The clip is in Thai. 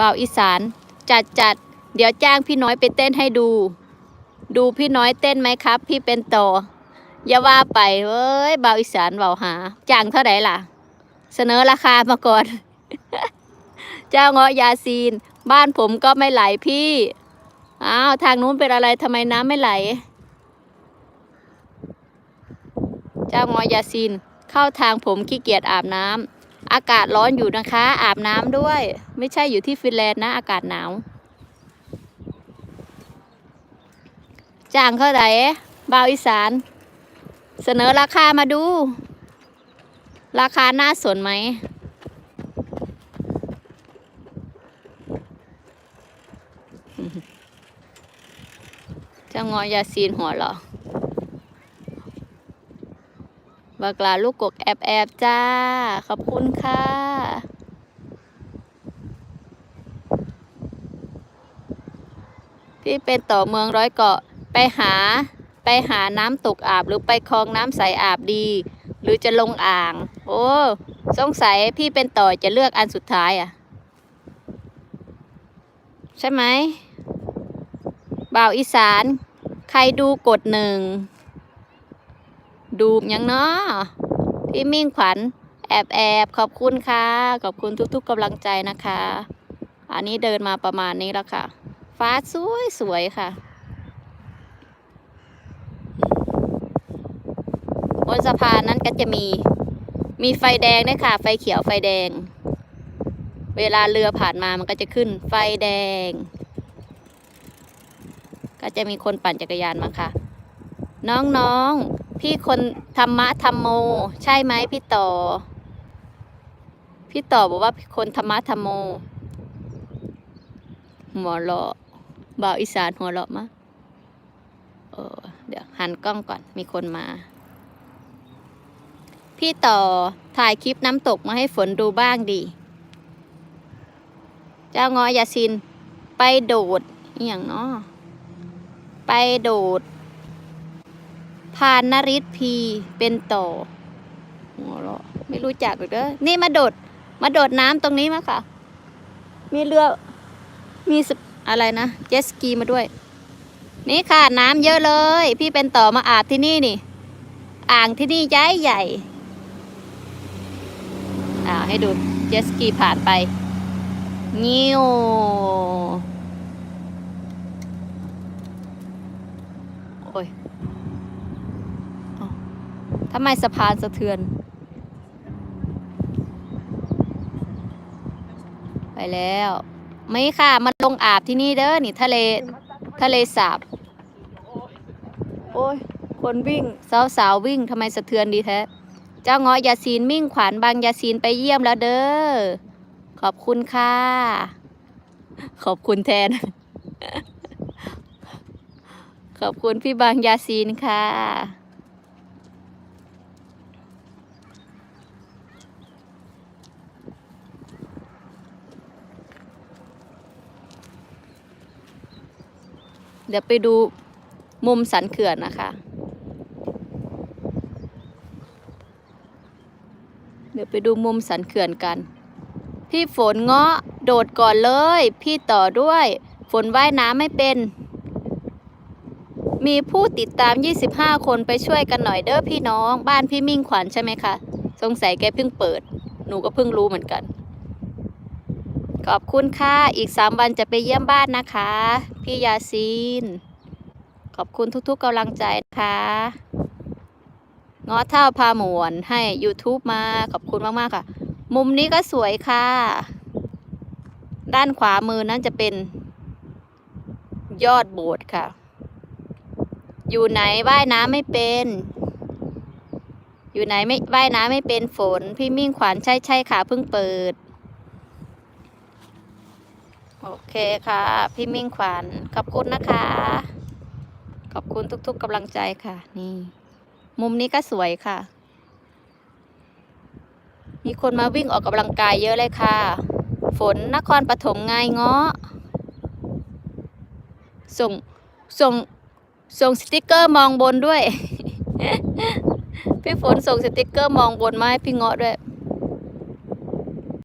บ่าวอีสาน จัดจัดเดี๋ยวจ้างพี่น้อยไปเต้นให้ดู ดูพี่น้อยเต้นไหมครับ พี่เป็นต่ออย่าว่าไปเว้ยบ่าวอีสานเบาหาจ้างเท่าไหร่ล่ะ เสนอราคามาก่อนเจ้าเงาะยาซีน บ้านผมก็ไม่ไหลพี่ อ้าวทางนู้นเป็นอะไรทำไมน้ำไม่ไหล เจ้าเงาะยาซีน เข้าทางผมขี้เกียจอาบน้ำ อากาศร้อนอยู่นะคะ อาบน้ำด้วย ไม่ใช่อยู่ที่ฟินแลนด์นะ อากาศหนาวจ้างเท่าไหร่บ่าวอีสาน เสนอราคามาดู ราคาน่าสนไหมเจ้างอยาซีนหัวหรอ บักลาลูกกกแอบแอบจ้า ขอบคุณค่ะพี่เป็นต่อเมืองร้อยเกาะไปหาไปหาน้ำตกอาบหรือไปคลองน้ำใสอาบดี หรือจะลงอ่าง โอ้สงสัยพี่เป็นต่อจะเลือกอันสุดท้ายอะ ใช่ไหมบ่าวอีสาน ใครดูกดหนึ่ง ดูยังเนาะพี่มิ่งขวัญแอบแอบขอบคุณค่ะ ขอบคุณทุก ๆกำลังใจนะคะ อันนี้เดินมาประมาณนี้แล้วค่ะ ฟ้าสวยสวยค่ะบนสะพานนั้นก็จะมี มีไฟแดงด้วยค่ะ ไฟเขียวไฟแดง เวลาเรือผ่านมามันก็จะขึ้นไฟแดง ก็จะมีคนปั่นจักรยานมาค่ะ น้องๆ พี่คนธรรมะธรรมโม ใช่ไหมพี่ต่อ พี่ต่อบอกว่าคนธรรมะธรรมโมหัวเราะบ่าวอีสานหัวเราะมะเออเดี๋ยวหันกล้องก่อนมีคนมา พี่ต่อถ่ายคลิปน้ำตกมาให้ฝนดูบ้างดิเจ้างอยาซิน ไปโดดอย่างเนาะไปโดด พานนริศพีเป็นต่อหัวเราะไม่รู้จักหรอกเด้อนี่มาโดด มาโดดน้ำตรงนี้มาค่ะ มีเรือ มีอะไรนะ เจสกีมาด้วย นี่ค่ะน้ำเยอะเลย พี่เป็นต่อมาอาบที่นี่นี่ อ่างที่นี่ใหญ่ใหญ่อ่าให้ดูเจสกีผ่านไปงิ้วโอ้ย ทำไมสะพานสะเทือน ไปแล้ว ไม่ค่ะ มันลงอาบที่นี่เด้อนี่ทะเลทะเลสาบ โอ้ย คนวิ่ง สาวสาวๆวิ่งทำไมสะเทือนดีแท้ เจ้าเงาะยาซีนมิ่งขวัญบางยาซีนไปเยี่ยมแล้วเด้อ ขอบคุณค่ะ ขอบคุณแทน ขอบคุณพี่บางยาซีนค่ะ เดี๋ยวไปดูมุมสันเขื่อนนะคะ เดี๋ยวไปดูมุมสันเขื่อนกัน พี่ฝนเงาะโดดก่อนเลย พี่ต่อด้วย ฝนว่ายน้ำไม่เป็น มีผู้ติดตาม 25 คนไปช่วยกันหน่อยเด้อพี่น้อง บ้านพี่มิ่งขวัญใช่ไหมคะ สงสัยแกเพิ่งเปิด หนูก็เพิ่งรู้เหมือนกัน ขอบคุณค่ะ อีก 3 วันจะไปเยี่ยมบ้านนะคะ พี่ยาซีน ขอบคุณทุกๆกำลังใจนะคะงาะเท่าพาหมวนให้ YouTube มา ขอบคุณมาก ๆ ค่ะ มุมนี้ก็สวยค่ะ ด้านขวามือนั้นจะเป็น ยอดโบสถ์ค่ะ อยู่ไหนว่ายน้ำไม่เป็น อยู่ไหนไม่ว่ายน้ำไม่เป็นฝน พี่มิ่งขวัญใช่ใช่ค่ะเพิ่งเปิด โอเคค่ะ พี่มิ่งขวัญขอบคุณนะคะ ขอบคุณทุกๆกำลังใจค่ะ นี่ มุมนี้ก็สวยค่ะ มีคนมาวิ่งออกกำลังกายเยอะเลยค่ะ ฝนนครปฐมไงเงาะส่งส่งส่งสติกเกอร์มองบนด้วย พี่ฝนส่งสติกเกอร์มองบนมาให้พี่เงาะด้วย